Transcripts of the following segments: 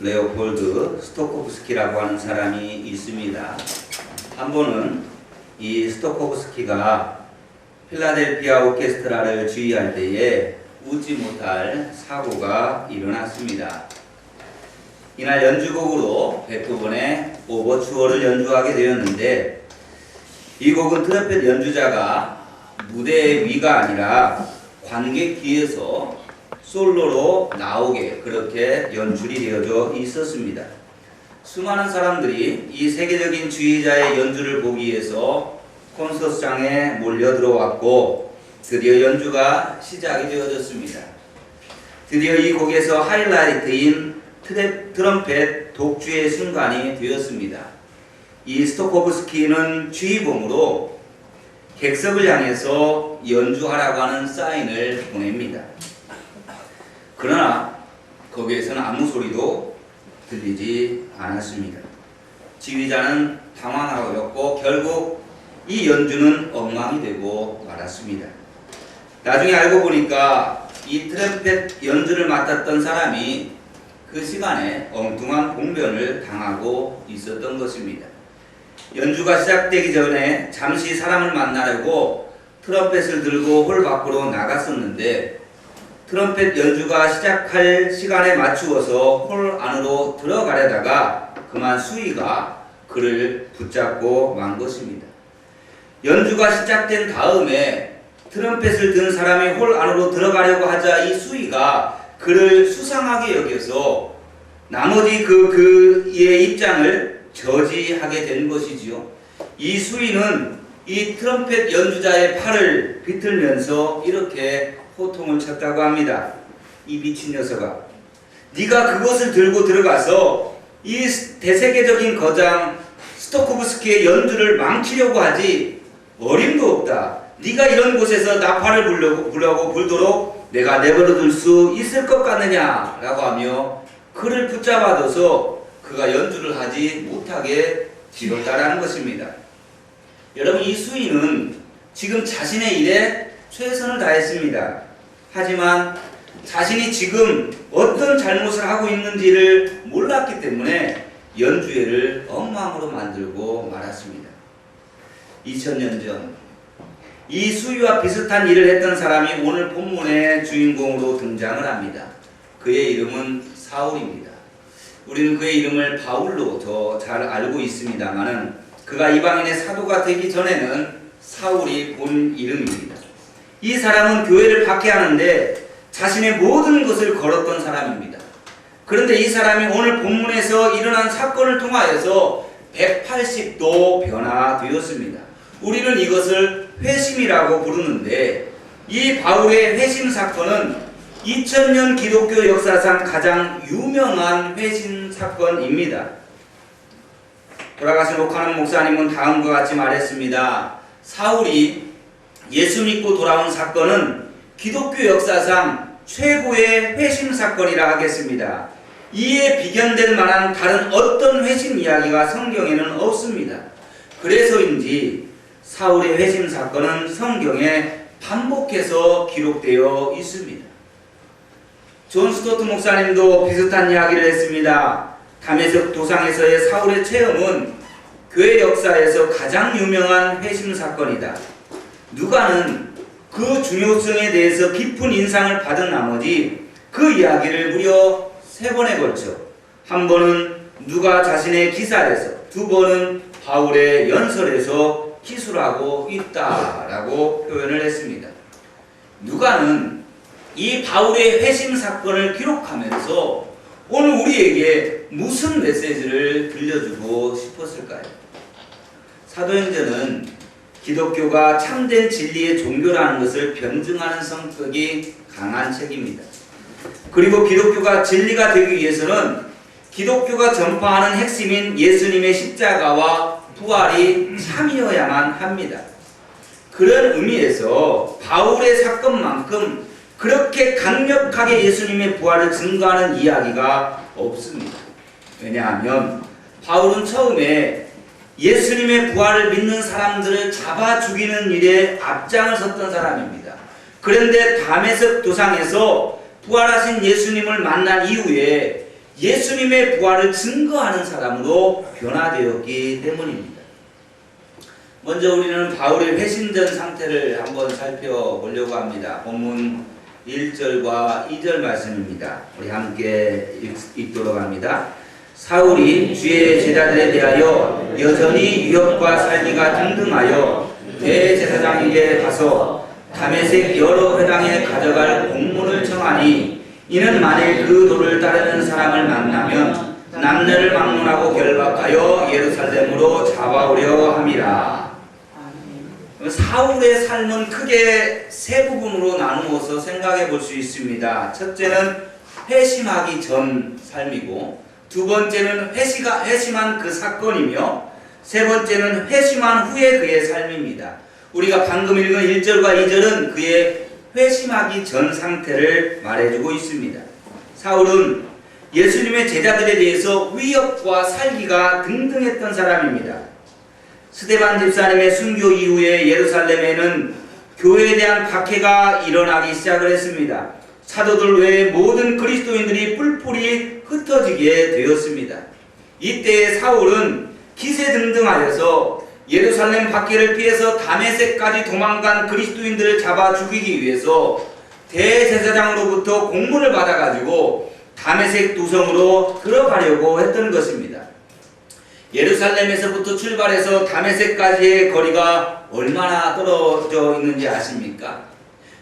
레오폴드 스토코프스키라고 하는 사람이 있습니다. 한 번은 이 스토코프스키가 필라델피아 오케스트라를 지휘할 때에 웃지 못할 사고가 일어났습니다. 이날 연주곡으로 베토벤의 오버추어를 연주하게 되었는데 이 곡은 트럼펫 연주자가 무대 위가 아니라 관객 뒤에서 솔로로 나오게 그렇게 연출이 되어져 있었습니다. 수많은 사람들이 이 세계적인 지휘자의 연주를 보기 위해서 콘서트장에 몰려 들어왔고 드디어 연주가 시작이 되어졌습니다. 드디어 이 곡에서 하이라이트인 트랩, 트럼펫 독주의 순간이 되었습니다. 이 스토코브스키는 지휘봉으로 객석을 향해서 연주하라고 하는 사인을 보냅니다. 그러나 거기에서는 아무 소리도 들리지 않았습니다. 지휘자는 당황하였고 결국 이 연주는 엉망이 되고 말았습니다. 나중에 알고 보니까 이 트럼펫 연주를 맡았던 사람이 그 시간에 엉뚱한 봉변을 당하고 있었던 것입니다. 연주가 시작되기 전에 잠시 사람을 만나려고 트럼펫을 들고 홀 밖으로 나갔었는데 트럼펫 연주가 시작할 시간에 맞추어서 홀 안으로 들어가려다가 그만 수위가 그를 붙잡고 만 것입니다. 연주가 시작된 다음에 트럼펫을 든 사람이 홀 안으로 들어가려고 하자 이 수위가 그를 수상하게 여겨서 나머지 그 그의 입장을 저지하게 된 것이지요. 이 수위는 이 트럼펫 연주자의 팔을 비틀면서 이렇게 호통을 쳤다고 합니다. 이 미친 녀석아. 네가 그것을 들고 들어가서 이 대세계적인 거장 스토코브스키의 연주를 망치려고 하지 어림도 없다. 네가 이런 곳에서 나팔을 불려고 불려고 불도록 내가 내버려둘 수 있을 것 같느냐라고 하며 그를 붙잡아둬서 그가 연주를 하지 못하게 지었다라는 것입니다. 여러분 이 수인은 지금 자신의 일에 최선을 다했습니다. 하지만 자신이 지금 어떤 잘못을 하고 있는지를 몰랐기 때문에 연주회를 엉망으로 만들고 말았습니다. 2000년 전, 이 수위와 비슷한 일을 했던 사람이 오늘 본문의 주인공으로 등장을 합니다. 그의 이름은 사울입니다. 우리는 그의 이름을 바울로 더 잘 알고 있습니다만은 그가 이방인의 사도가 되기 전에는 사울이 본 이름입니다. 이 사람은 교회를 박해하는데 자신의 모든 것을 걸었던 사람입니다. 그런데 이 사람이 오늘 본문에서 일어난 사건을 통하여서 180도 변화되었습니다. 우리는 이것을 회심이라고 부르는데 이 바울의 회심 사건은 2000년 기독교 역사상 가장 유명한 회심 사건입니다. 돌아가신 옥하는 목사님은 다음과 같이 말했습니다. 사울이 예수 믿고 돌아온 사건은 기독교 역사상 최고의 회심 사건이라 하겠습니다. 이에 비견될 만한 다른 어떤 회심 이야기가 성경에는 없습니다. 그래서인지 사울의 회심 사건은 성경에 반복해서 기록되어 있습니다. 존 스토트 목사님도 비슷한 이야기를 했습니다. 담에색 도상에서의 사울의 체험은 교회 역사에서 가장 유명한 회심 사건이다. 누가는 그 중요성에 대해서 깊은 인상을 받은 나머지 그 이야기를 무려 세 번에 걸쳐 한 번은 누가 자신의 기사에서 두 번은 바울의 연설에서 기술하고 있다라고 표현을 했습니다. 누가는 이 바울의 회심 사건을 기록하면서 오늘 우리에게 무슨 메시지를 들려주고 싶었을까요? 사도행전은 기독교가 참된 진리의 종교라는 것을 변증하는 성격이 강한 책입니다. 그리고 기독교가 진리가 되기 위해서는 기독교가 전파하는 핵심인 예수님의 십자가와 부활이 참이어야만 합니다. 그런 의미에서 바울의 사건만큼 그렇게 강력하게 예수님의 부활을 증거하는 이야기가 없습니다. 왜냐하면 바울은 처음에 예수님의 부활을 믿는 사람들을 잡아 죽이는 일에 앞장을 섰던 사람입니다. 그런데 담에석 도상에서 부활하신 예수님을 만난 이후에 예수님의 부활을 증거하는 사람으로 변화되었기 때문입니다. 먼저 우리는 바울의 회신전 상태를 한번 살펴보려고 합니다. 본문 1절과 2절 말씀입니다. 우리 함께 읽- 읽도록 합니다. 사울이 주의 제자들에 대하여 여전히 유업과 살기가 등등하여 대제사장에게 가서 담에색 여러 회당에 가져갈 공문을 청하니 이는 만일 그 도를 따르는 사람을 만나면 남녀를 막론하고 결박하여 예루살렘으로 잡아오려 함이라. 사울의 삶은 크게 세 부분으로 나누어서 생각해 볼 수 있습니다. 첫째는 회심하기 전 삶이고, 두 번째는 회시가, 회심한 그 사건이며, 세 번째는 회심한 후의 그의 삶입니다. 우리가 방금 읽은 1절과 2절은 그의 회심하기 전 상태를 말해주고 있습니다. 사울은 예수님의 제자들에 대해서 위협과 살기가 등등했던 사람입니다. 스데반 집사님의 순교 이후에 예루살렘에는 교회에 대한 박해가 일어나기 시작을 했습니다. 사도들 외에 모든 그리스도인들이 뿔뿔이 흩어지게 되었습니다. 이때 사울은 기세등등하여서 예루살렘 박해를 피해서 다메섹까지 도망간 그리스도인들을 잡아 죽이기 위해서 대제사장으로부터 공문을 받아가지고 다메섹 도성으로 들어가려고 했던 것입니다. 예루살렘에서부터 출발해서 다메섹까지의 거리가 얼마나 떨어져 있는지 아십니까?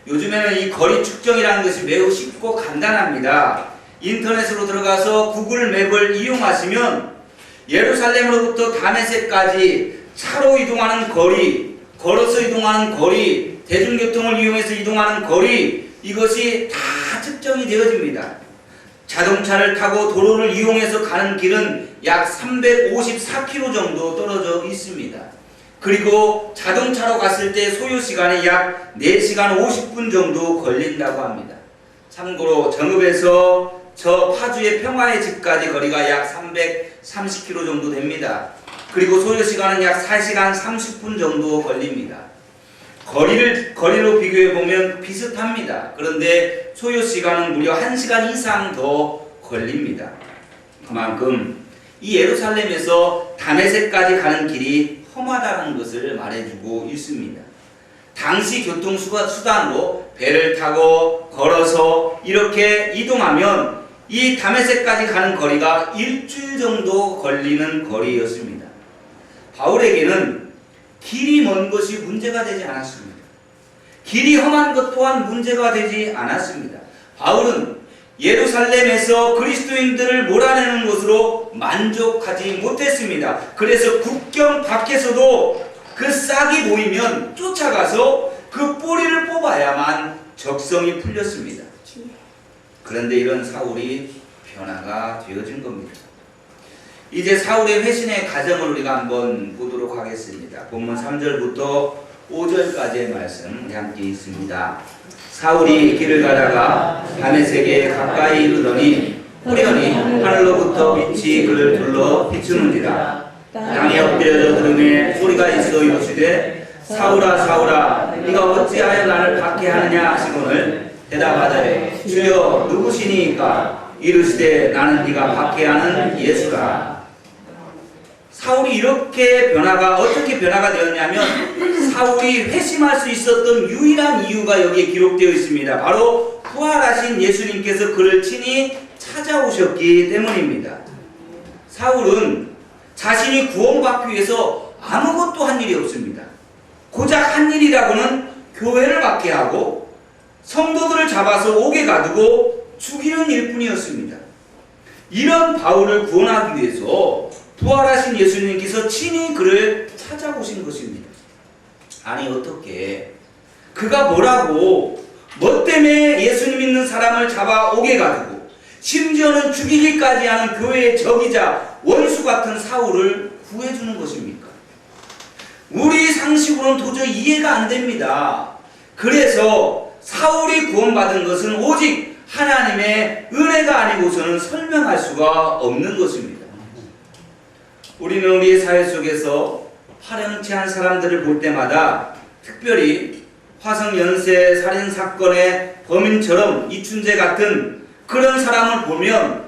요즘에는 이 거리 측정이라는 것이 매우 쉽고 간단합니다. 인터넷으로 들어가서 구글 맵을 이용하시면 예루살렘으로부터 다메섹까지 차로 이동하는 거리, 걸어서 이동하는 거리, 대중교통을 이용해서 이동하는 거리 이것이 다 측정이 되어집니다. 자동차를 타고 도로를 이용해서 가는 길은 약 354km 정도 떨어져 있습니다. 그리고 자동차로 갔을 때 소요 시간이 약 4시간 50분 정도 걸린다고 합니다. 참고로 정읍에서 저 파주의 평화의 집까지 거리가 약 330km 정도 됩니다. 그리고 소요 시간은 약 4시간 30분 정도 걸립니다. 거리를 거리로 비교해 보면 비슷합니다. 그런데 소요 시간은 무려 1시간 이상 더 걸립니다. 그만큼 이 예루살렘에서 다메섹까지 가는 길이 험하다는 것을 말해주고 있습니다. 당시 교통 수가- 수단으로 배를 타고 걸어서 이렇게 이동하면 이 다메섹까지 가는 거리가 일주일 정도 걸리는 거리였습니다. 바울에게는 길이 먼 것이 문제가 되지 않았습니다. 길이 험한 것 또한 문제가 되지 않았습니다. 바울은 예루살렘에서 그리스도인들을 몰아내는 것으로 만족하지 못했습니다. 그래서 국경 밖에서도 그 싹이 보이면 쫓아가서 그 뿌리를 뽑아야만 적성이 풀렸습니다. 그런데 이런 사울이 변화가 되어진 겁니다. 이제 사울의 회신의 과정을 우리가 한번 보도록 하겠습니다. 본문 3절부터 5절까지의 말씀 함께 있습니다. 사울이 길을 가다가 다메섹에 가까이 이르더니 호련히 하늘로부터 빛이 그를 둘러 비추는지라 땅에 엎드려져 들음에 소리가 있어 이르시되 사울아 사울아 네가 어찌하여 나를 박해하느냐 하시거늘 대답하되 주여 누구시니까 이르시되 나는 네가 박해하는 예수라 사울이 이렇게 변화가 어떻게 변화가 되었냐면 사울이 회심할 수 있었던 유일한 이유가 여기에 기록되어 있습니다. 바로 부활하신 예수님께서 그를 친히 찾아오셨기 때문입니다. 사울은 자신이 구원받기 위해서 아무것도 한 일이 없습니다. 고작 한 일이라고는 교회를 박해하고 성도들을 잡아서 옥에 가두고 죽이는 일뿐이었습니다. 이런 바울을 구원하기 위해서 부활하신 예수님께서 친히 그를 찾아오신 것입니다. 아니 어떻게 그가 뭐라고 뭐 때문에 예수님 믿는 사람을 잡아 오게 가지고 심지어는 죽이기까지 하는 교회의 적이자 원수 같은 사울을 구해주는 것입니까? 우리 상식으로는 도저히 이해가 안 됩니다. 그래서 사울이 구원받은 것은 오직 하나님의 은혜가 아니고서는 설명할 수가 없는 것입니다. 우리는 우리의 사회 속에서 파렴치한 사람들을 볼 때마다 특별히 화성 연쇄 살인 사건의 범인처럼 이춘재 같은 그런 사람을 보면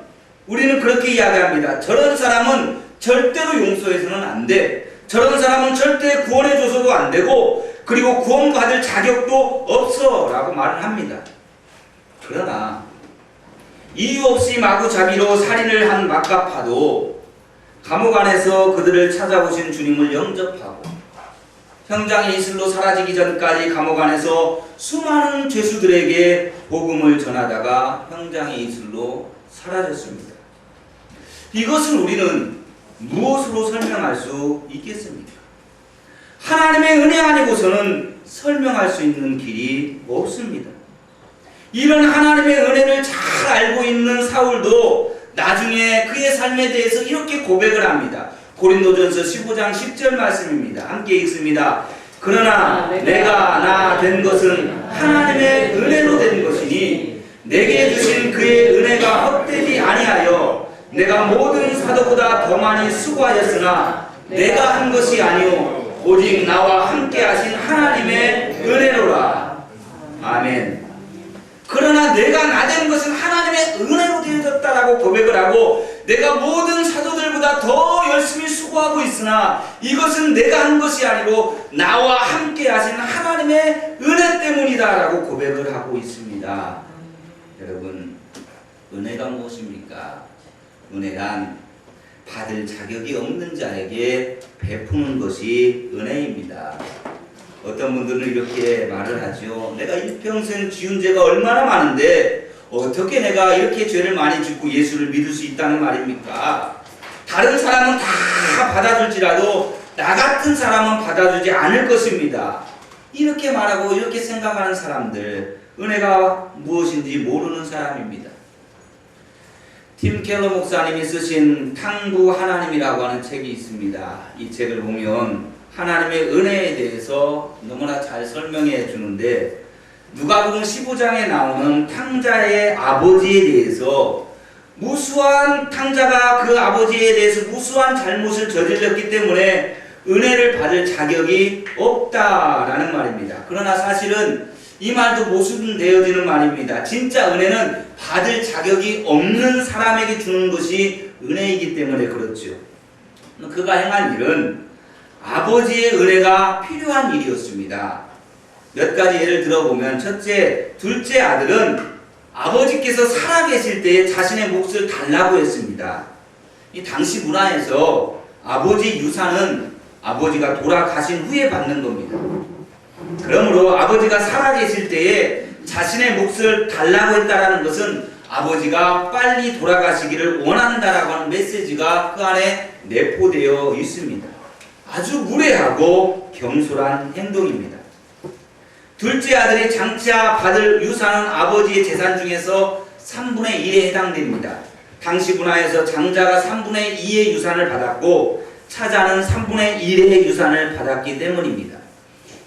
우리는 그렇게 이야기합니다. 저런 사람은 절대로 용서해서는 안 돼. 저런 사람은 절대 구원해줘서도 안 되고 그리고 구원받을 자격도 없어 라고 말을 합니다. 그러나 이유 없이 마구잡이로 살인을 한 막가파도 감옥 안에서 그들을 찾아오신 주님을 영접하고 형장의 이슬로 사라지기 전까지 감옥 안에서 수많은 죄수들에게 복음을 전하다가 형장의 이슬로 사라졌습니다. 이것을 우리는 무엇으로 설명할 수 있겠습니까? 하나님의 은혜 아니고서는 설명할 수 있는 길이 없습니다. 이런 하나님의 은혜를 잘 알고 있는 사울도 나중에 그의 삶에 대해서 이렇게 고백을 합니다. 고린도전서 15장 10절 말씀입니다. 함께 읽습니다. 그러나 내가 나 된 것은 하나님의 은혜로 된 것이니 내게 주신 그의 은혜가 헛되지 아니하여 내가 모든 사도보다 더 많이 수고하였으나 내가 한 것이 아니오 오직 나와 함께 하신 하나님의 은혜로라. 아멘. 그러나 내가 나된 것은 하나님의 은혜로 되어졌다라고 고백을 하고 내가 모든 사도들보다 더 열심히 수고하고 있으나 이것은 내가 한 것이 아니고 나와 함께 하신 하나님의 은혜 때문이다라고 고백을 하고 있습니다. 여러분 은혜가 무엇입니까? 은혜란 받을 자격이 없는 자에게 베푸는 것이 은혜입니다. 어떤 분들은 이렇게 말을 하죠. 내가 일평생 지은 죄가 얼마나 많은데 어떻게 내가 이렇게 죄를 많이 짓고 예수를 믿을 수 있다는 말입니까? 다른 사람은 다 받아줄지라도 나 같은 사람은 받아주지 않을 것입니다. 이렇게 말하고 이렇게 생각하는 사람들 은혜가 무엇인지 모르는 사람입니다. 팀 켈러 목사님이 쓰신 탕구 하나님이라고 하는 책이 있습니다. 이 책을 보면 하나님의 은혜에 대해서 너무나 잘 설명해 주는데 누가복음 15장에 나오는 탕자의 아버지에 대해서 무수한 탕자가 그 아버지에 대해서 무수한 잘못을 저질렀기 때문에 은혜를 받을 자격이 없다라는 말입니다. 그러나 사실은 이 말도 모순되어지는 말입니다. 진짜 은혜는 받을 자격이 없는 사람에게 주는 것이 은혜이기 때문에 그렇죠. 그가 행한 일은 아버지의 은혜가 필요한 일이었습니다. 몇 가지 예를 들어보면 첫째, 둘째 아들은 아버지께서 살아계실 때에 자신의 몫을 달라고 했습니다. 이 당시 문화에서 아버지 유산은 아버지가 돌아가신 후에 받는 겁니다. 그러므로 아버지가 살아계실 때에 자신의 몫을 달라고 했다라는 것은 아버지가 빨리 돌아가시기를 원한다라고 하는 메시지가 그 안에 내포되어 있습니다. 아주 무례하고 경솔한 행동입니다. 둘째 아들이 장차 받을 유산은 아버지의 재산 중에서 3분의 1에 해당됩니다. 당시 문화에서 장자가 3분의 2의 유산을 받았고 차자는 3분의 1의 유산을 받았기 때문입니다.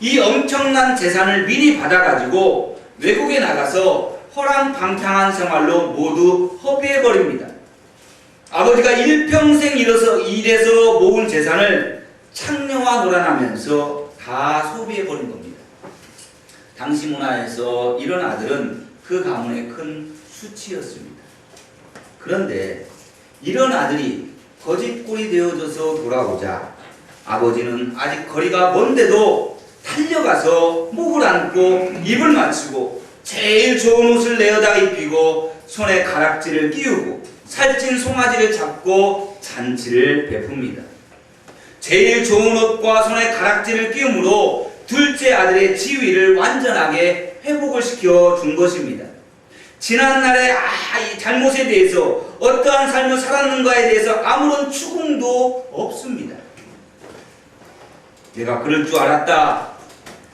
이 엄청난 재산을 미리 받아가지고 외국에 나가서 허랑방탕한 생활로 모두 허비해버립니다. 아버지가 일평생 일어서 일해서 모은 재산을 창녀와 놀아나면서 다 소비해버린 겁니다. 당시 문화에서 이런 아들은 그 가문의 큰 수치였습니다. 그런데 이런 아들이 거짓골이 되어져서 돌아오자 아버지는 아직 거리가 먼데도 달려가서 목을 안고 입을 맞추고 제일 좋은 옷을 내어다 입히고 손에 가락지를 끼우고 살찐 송아지를 잡고 잔치를 베풉니다. 제일 좋은 옷과 손에 가락지를 끼움으로 둘째 아들의 지위를 완전하게 회복을 시켜 준 것입니다. 지난날의 아, 이 잘못에 대해서 어떠한 삶을 살았는가에 대해서 아무런 추궁도 없습니다. 내가 그럴 줄 알았다.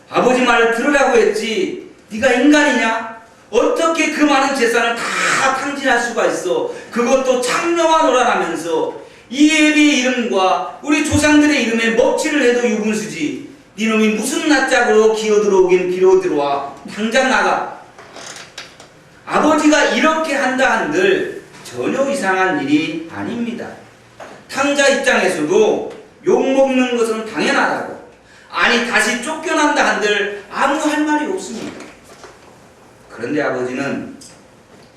아버지 말을 들으라고 했지. 네가 인간이냐? 어떻게 그 많은 재산을 다 탕진할 수가 있어? 그것도 창녀와 놀아나면서 이엘의 이름과 우리 조상들의 이름에 먹칠을 해도 유분수지. 네놈이 무슨 낯짝으로 기어들어오긴 기어들어와. 당장 나가. 아버지가 이렇게 한다 한들 전혀 이상한 일이 아닙니다. 탕자 입장에서도 욕먹는 것은 당연하다고. 아니 다시 쫓겨난다 한들 아무 할 말이 없습니다. 그런데 아버지는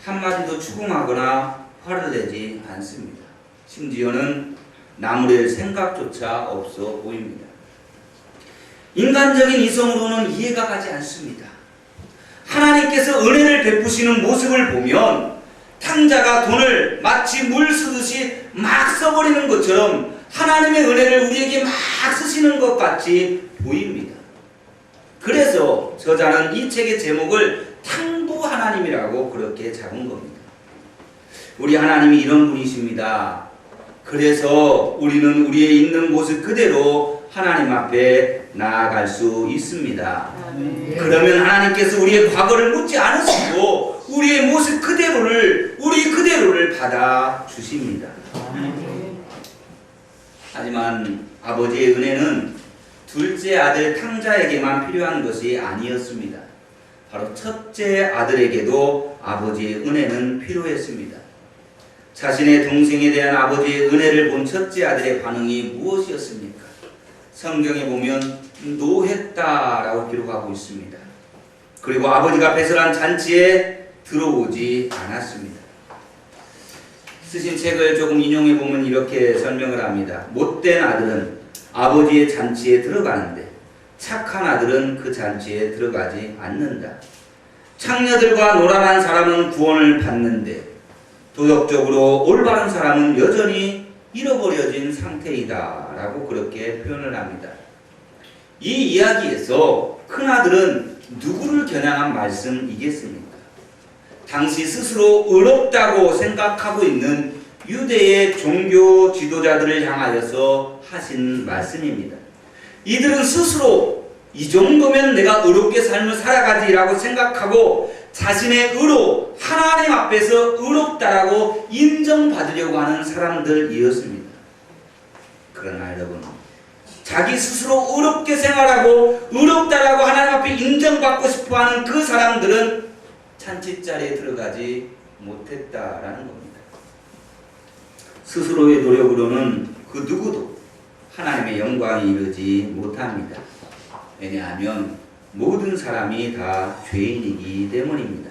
한마디도 추궁하거나 화를 내지 않습니다. 심지어는 나무랄 생각조차 없어 보입니다. 인간적인 이성으로는 이해가 가지 않습니다. 하나님께서 은혜를 베푸시는 모습을 보면 탕자가 돈을 마치 물 쓰듯이 막 써버리는 것처럼 하나님의 은혜를 우리에게 막 쓰시는 것 같이 보입니다. 그래서 저자는 이 책의 제목을 탕부 하나님이라고 그렇게 잡은 겁니다. 우리 하나님이 이런 분이십니다. 그래서 우리는 우리의 있는 모습 그대로 하나님 앞에 나아갈 수 있습니다. 그러면 하나님께서 우리의 과거를 묻지 않으시고 우리의 모습 그대로를 우리 그대로를 받아 주십니다. 하지만 아버지의 은혜는 둘째 아들 탕자에게만 필요한 것이 아니었습니다. 바로 첫째 아들에게도 아버지의 은혜는 필요했습니다. 자신의 동생에 대한 아버지의 은혜를 본 첫째 아들의 반응이 무엇이었습니까? 성경에 보면 노했다라고 기록하고 있습니다. 그리고 아버지가 배설한 잔치에 들어오지 않았습니다. 쓰신 책을 조금 인용해 보면 이렇게 설명을 합니다. 못된 아들은 아버지의 잔치에 들어가는데 착한 아들은 그 잔치에 들어가지 않는다. 창녀들과 노란한 사람은 구원을 받는데 도덕적으로 올바른 사람은 여전히 잃어버려진 상태이다. 라고 그렇게 표현을 합니다. 이 이야기에서 큰아들은 누구를 겨냥한 말씀이겠습니까? 당시 스스로 의롭다고 생각하고 있는 유대의 종교 지도자들을 향하여서 하신 말씀입니다. 이들은 스스로 이 정도면 내가 의롭게 삶을 살아가지라고 생각하고 자신의 의로 하나님 앞에서 의롭다라고 인정받으려고 하는 사람들이었습니다. 그러나 여러분, 자기 스스로 의롭게 생활하고 의롭다라고 하나님 앞에 인정받고 싶어하는 그 사람들은 잔치자리에 들어가지 못했다라는 겁니다. 스스로의 노력으로는 그 누구도 하나님의 영광에 이르지 못합니다. 왜냐하면 모든 사람이 다 죄인이기 때문입니다.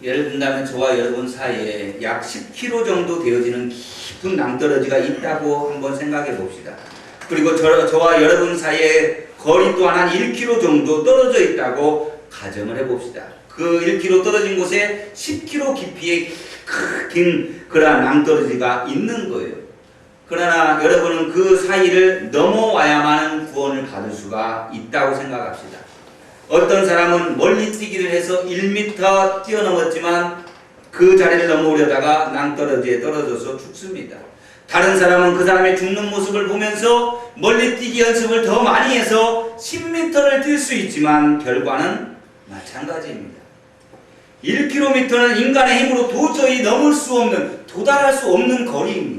예를 든다면 저와 여러분 사이에 약 10km 정도 되어지는 깊은 낭떠러지가 있다고 한번 생각해 봅시다. 그리고 저, 저와 여러분 사이에 거리 또한 한 1km 정도 떨어져 있다고 가정을 해 봅시다. 그 1km 떨어진 곳에 10km 깊이의 긴 그러한 낭떠러지가 있는 거예요. 그러나 여러분은 그 사이를 넘어와야만 구원을 받을 수가 있다고 생각합시다. 어떤 사람은 멀리 뛰기를 해서 1m 뛰어넘었지만 그 자리를 넘어오려다가 낭떠러지에 떨어져서 죽습니다. 다른 사람은 그 사람의 죽는 모습을 보면서 멀리 뛰기 연습을 더 많이 해서 10m를 뛸 수 있지만 결과는 마찬가지입니다. 1km는 인간의 힘으로 도저히 넘을 수 없는, 도달할 수 없는 거리입니다.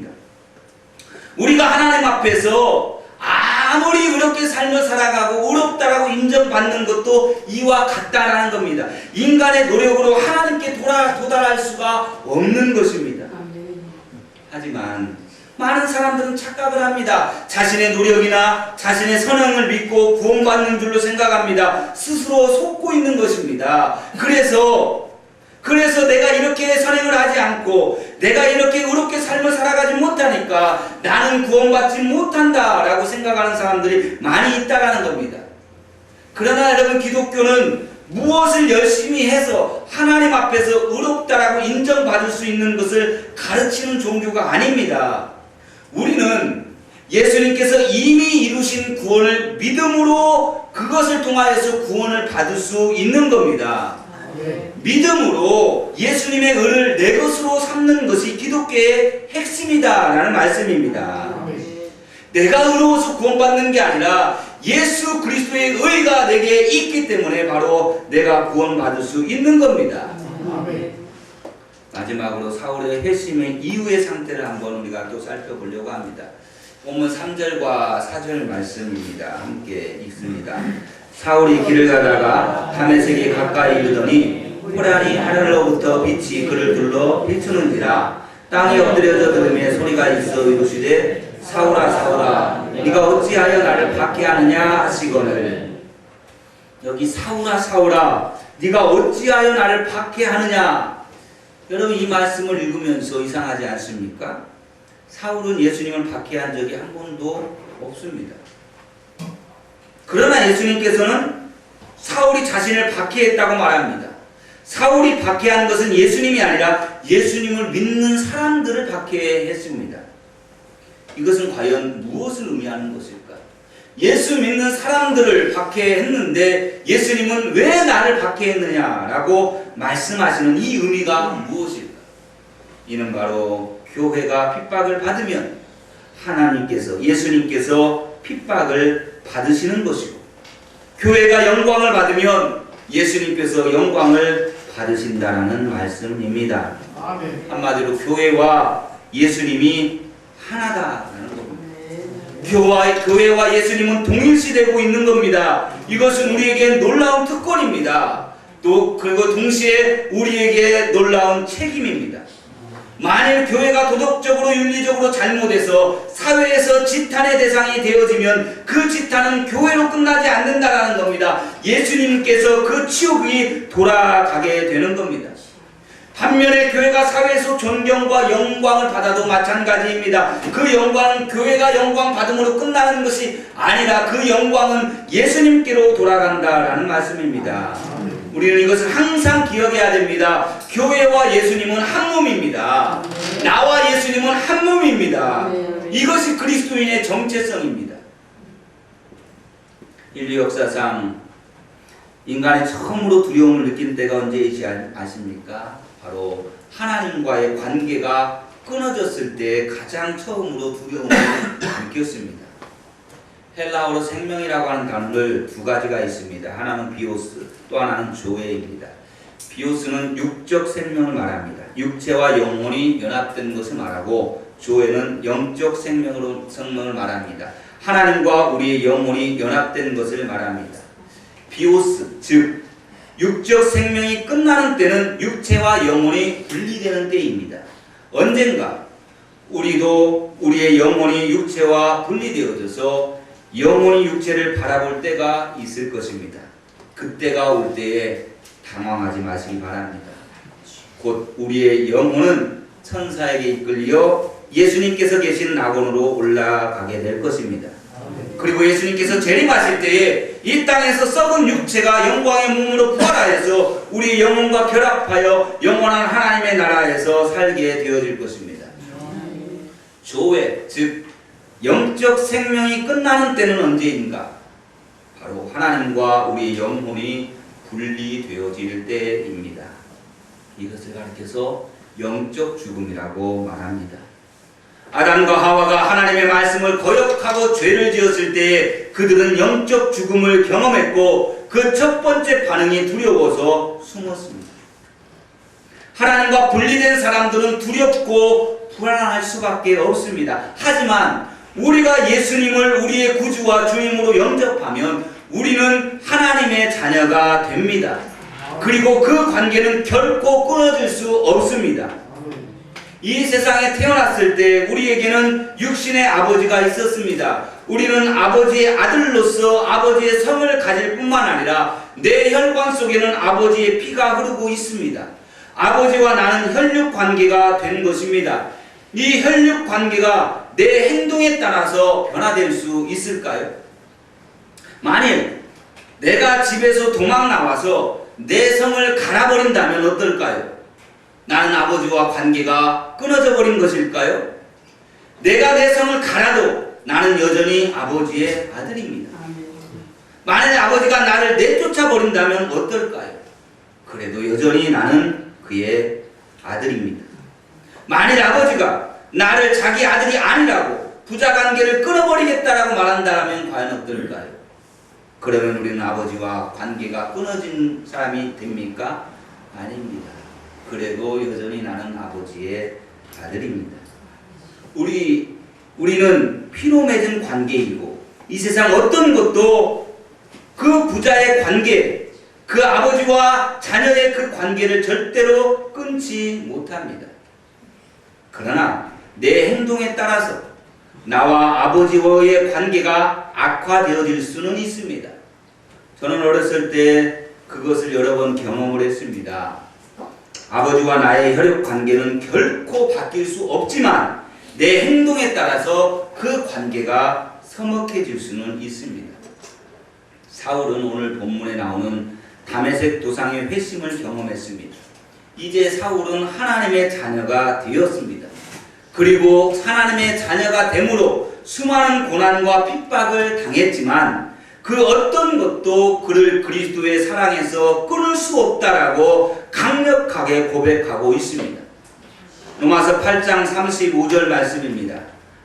우리가 하나님 앞에서 아무리 의롭게 삶을 살아가고 의롭다라고 인정받는 것도 이와 같다라는 겁니다. 인간의 노력으로 하나님께 도달할 수가 없는 것입니다. 하지만 많은 사람들은 착각을 합니다. 자신의 노력이나 자신의 선행을 믿고 구원받는 줄로 생각합니다. 스스로 속고 있는 것입니다. 그래서 그래서 내가 이렇게 선행을 하지 않고 내가 이렇게 의롭게 삶을 살아가지 못하니까 나는 구원받지 못한다 라고 생각하는 사람들이 많이 있다라는 겁니다. 그러나 여러분 기독교는 무엇을 열심히 해서 하나님 앞에서 의롭다라고 인정받을 수 있는 것을 가르치는 종교가 아닙니다. 우리는 예수님께서 이미 이루신 구원을 믿음으로 그것을 통하여서 구원을 받을 수 있는 겁니다. 믿음으로 예수님의 의를 내 것으로 삼는 것이 기독교의 핵심이다라는 말씀입니다. 내가 의로워서 구원받는 게 아니라 예수 그리스도의 의가 내게 있기 때문에 바로 내가 구원받을 수 있는 겁니다. 마지막으로 사울의 회심의 이후의 상태를 한번 우리가 또 살펴보려고 합니다. 본문 3절과 4절 말씀입니다. 함께 읽습니다. 사울이 길을 가다가 다메섹에 가까이 이르더니 호란이 하늘로부터 빛이 그를 둘러 비추는지라 땅이 엎드려져 들음에 소리가 있어 이르시되 사울아 사울아 네가 어찌하여 나를 박해하느냐 하시거늘 여기 사울아 사울아 네가 어찌하여 나를 박해하느냐? 여러분 이 말씀을 읽으면서 이상하지 않습니까? 사울은 예수님을 박해한 적이 한 번도 없습니다. 그러나 예수님께서는 사울이 자신을 박해했다고 말합니다. 사울이 박해한 것은 예수님이 아니라 예수님을 믿는 사람들을 박해했습니다. 이것은 과연 무엇을 의미하는 것일까? 예수 믿는 사람들을 박해했는데 예수님은 왜 나를 박해했느냐라고 말씀하시는 이 의미가 무엇일까? 이는 바로 교회가 핍박을 받으면 하나님께서 예수님께서 핍박을 받으시는 것이고 교회가 영광을 받으면 예수님께서 영광을 받으신다라는 말씀입니다. 아멘. 한마디로 교회와 예수님이 하나다라는 겁니다. 교회와 예수님은 동일시되고 있는 겁니다. 이것은 우리에게 놀라운 특권입니다. 또 그리고 동시에 우리에게 놀라운 책임입니다. 만일 교회가 도덕적으로 윤리적으로 잘못해서 사회에서 지탄의 대상이 되어지면 그 지탄은 교회로 끝나지 않는다라는 겁니다. 예수님께서 그 치욕이 돌아가게 되는 겁니다. 반면에 교회가 사회에서 존경과 영광을 받아도 마찬가지입니다. 그 영광은 교회가 영광 받음으로 끝나는 것이 아니라 그 영광은 예수님께로 돌아간다라는 말씀입니다. 우리는 이것을 항상 기억해야 됩니다. 교회와 예수님은 한 몸입니다. 나와 예수님은 한 몸입니다. 이것이 그리스도인의 정체성입니다. 인류 역사상 인간이 처음으로 두려움을 느낀 때가 언제이지 아- 아십니까? 바로 하나님과의 관계가 끊어졌을 때 가장 처음으로 두려움을 느꼈습니다. 헬라어로 생명이라고 하는 단어를 두 가지가 있습니다. 하나는 비오스, 또 하나는 조에입니다. 비오스는 육적 생명을 말합니다. 육체와 영혼이 연합된 것을 말하고 조에는 영적 생명으로 생명을 말합니다. 하나님과 우리의 영혼이 연합된 것을 말합니다. 비오스 즉 육적 생명이 끝나는 때는 육체와 영혼이 분리되는 때입니다. 언젠가 우리도 우리의 영혼이 육체와 분리되어져서 영혼이 육체를 바라볼 때가 있을 것입니다. 그때가 올 때에 당황하지 마시기 바랍니다. 곧 우리의 영혼은 천사에게 이끌려 예수님께서 계신 낙원으로 올라가게 될 것입니다. 그리고 예수님께서 재림하실 때에 이 땅에서 썩은 육체가 영광의 몸으로 부활하여서 우리 영혼과 결합하여 영원한 하나님의 나라에서 살게 되어질 것입니다. 조회, 즉 영적 생명이 끝나는 때는 언제인가? 바로 하나님과 우리 영혼이 분리되어질 때입니다. 이것을 가리켜서 영적 죽음이라고 말합니다. 아담과 하와가 하나님의 말씀을 거역하고 죄를 지었을 때에 그들은 영적 죽음을 경험했고 그 첫 번째 반응이 두려워서 숨었습니다. 하나님과 분리된 사람들은 두렵고 불안할 수밖에 없습니다. 하지만 우리가 예수님을 우리의 구주와 주님으로 영접하면 우리는 하나님의 자녀가 됩니다. 그리고 그 관계는 결코 끊어질 수 없습니다. 이 세상에 태어났을 때 우리에게는 육신의 아버지가 있었습니다. 우리는 아버지의 아들로서 아버지의 성을 가질 뿐만 아니라 내 혈관 속에는 아버지의 피가 흐르고 있습니다. 아버지와 나는 혈육 관계가 된 것입니다. 이 혈육 관계가 내 행동에 따라서 변화될 수 있을까요? 만일 내가 집에서 도망 나와서 내 성을 갈아버린다면 어떨까요? 나는 아버지와 관계가 끊어져 버린 것일까요? 내가 내 성을 갈아도 나는 여전히 아버지의 아들입니다. 만약에 아버지가 나를 내쫓아 버린다면 어떨까요? 그래도 여전히 나는 그의 아들입니다. 만일 아버지가 나를 자기 아들이 아니라고 부자 관계를 끊어버리겠다라고 말한다면 과연 어떨까요? 그러면 우리는 아버지와 관계가 끊어진 사람이 됩니까? 아닙니다. 그래도 여전히 나는 아버지의 아들입니다. 우리 우리는 피로 맺은 관계이고 이 세상 어떤 것도 그 부자의 관계, 그 아버지와 자녀의 그 관계를 절대로 끊지 못합니다. 그러나 내 행동에 따라서 나와 아버지와의 관계가 악화되어질 수는 있습니다. 저는 어렸을 때 그것을 여러 번 경험을 했습니다. 아버지와 나의 혈육 관계는 결코 바뀔 수 없지만 내 행동에 따라서 그 관계가 서먹해질 수는 있습니다. 사울은 오늘 본문에 나오는 다메섹 도상의 회심을 경험했습니다. 이제 사울은 하나님의 자녀가 되었습니다. 그리고 하나님의 자녀가 되므로 수많은 고난과 핍박을 당했지만 그 어떤 것도 그를 그리스도의 사랑에서 끊을 수 없다라고 강력하게 고백하고 있습니다. 로마서 8장 35절 말씀입니다.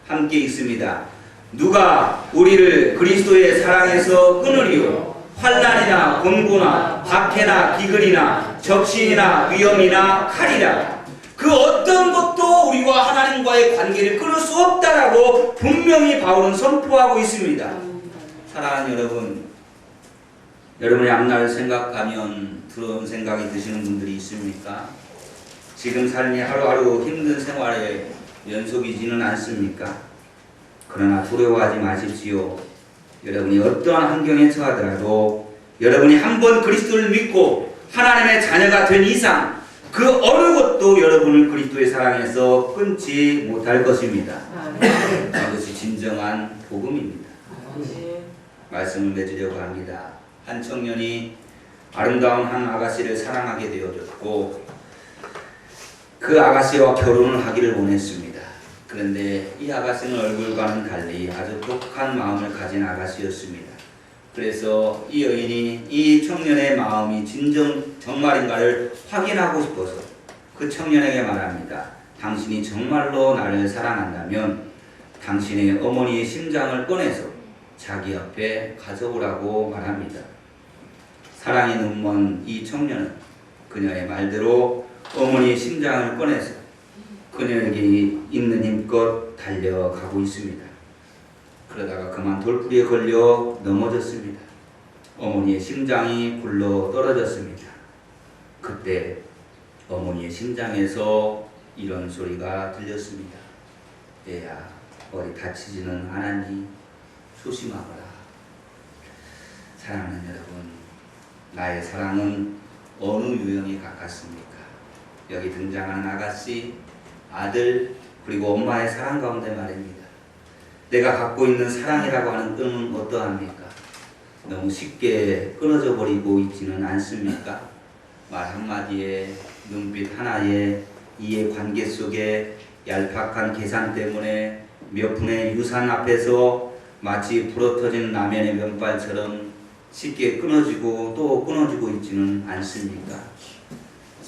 함께 읽습니다. 누가 우리를 그리스도의 사랑에서 끊으리요? 환란이나 곤고나 박해나 기근이나 적신이나 위험이나 칼이라 그 어떤 것도 우리와 하나님과의 관계를 끊을 수 없다라고 분명히 바울은 선포하고 있습니다. 사랑하는 여러분, 여러분의 앞날을 생각하면 두려운 생각이 드시는 분들이 있습니까? 지금 삶이 하루하루 힘든 생활의 연속이지는 않습니까? 그러나 두려워하지 마십시오. 여러분이 어떠한 환경에 처하더라도 여러분이 한번 그리스도를 믿고 하나님의 자녀가 된 이상 그 어느 것도 여러분을 그리스도의 사랑에서 끊지 못할 것입니다. 이것이 진정한 복음입니다. 말씀을 맺으려고 합니다. 한 청년이 아름다운 한 아가씨를 사랑하게 되어졌고 그 아가씨와 결혼을 하기를 원했습니다. 그런데 이 아가씨는 얼굴과는 달리 아주 독한 마음을 가진 아가씨였습니다. 그래서 이 여인이 이 청년의 마음이 진정 정말인가를 확인하고 싶어서 그 청년에게 말합니다. 당신이 정말로 나를 사랑한다면 당신의 어머니의 심장을 꺼내서 자기 앞에 가져오라고 말합니다. 사랑이 눈먼 이 청년은 그녀의 말대로 어머니의 심장을 꺼내서 그녀에게 있는 힘껏 달려가고 있습니다. 그러다가 그만 돌부리에 걸려 넘어졌습니다. 어머니의 심장이 굴러 떨어졌습니다. 그때 어머니의 심장에서 이런 소리가 들렸습니다. 얘야, 어디 다치지는 않았니? 조심하거라. 사랑하는 여러분, 나의 사랑은 어느 유형이 가깝습니까? 여기 등장하는 아가씨, 아들, 그리고 엄마의 사랑 가운데 말입니다. 내가 갖고 있는 사랑이라고 하는 끈은 어떠합니까? 너무 쉽게 끊어져 버리고 있지는 않습니까? 말 한마디에 눈빛 하나에 이해 관계 속에 얄팍한 계산 때문에 몇 푼의 유산 앞에서 마치 불어터진 라면의 면발처럼 쉽게 끊어지고 또 끊어지고 있지는 않습니까?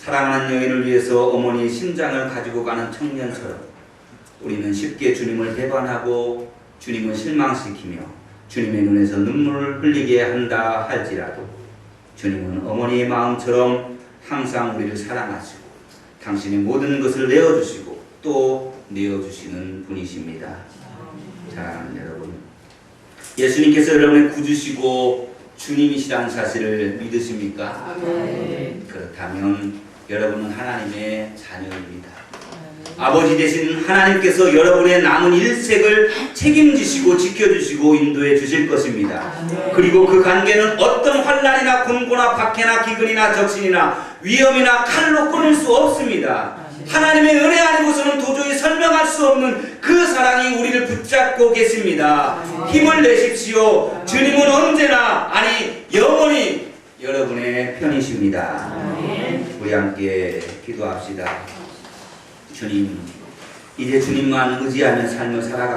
사랑하는 여인을 위해서 어머니의 심장을 가지고 가는 청년처럼 우리는 쉽게 주님을 배반하고 주님을 실망시키며 주님의 눈에서 눈물을 흘리게 한다 할지라도 주님은 어머니의 마음처럼 항상 우리를 사랑하시고 당신의 모든 것을 내어주시고 또 내어주시는 분이십니다. 사랑하는 여러분, 예수님께서 여러분의 구주시고 주님이시라는 사실을 믿으십니까? 그렇다면 여러분은 하나님의 자녀입니다. 아버지 되신 하나님께서 여러분의 남은 일생을 책임지시고 지켜주시고 인도해 주실 것입니다. 그리고 그 관계는 어떤 환란이나 곤고나 박해나 기근이나 적신이나 위험이나 칼로 끊을 수 없습니다. 하나님의 은혜 아니고서는 도저히 설명할 수 없는 그 사랑이 우리를 붙잡고 계십니다. 힘을 내십시오. 주님은 언제나 아니 영원히 여러분의 편이십니다. 우리 함께 기도합시다. 주님, 이제 주님만 의지하며 삶을 살아가겠습니다.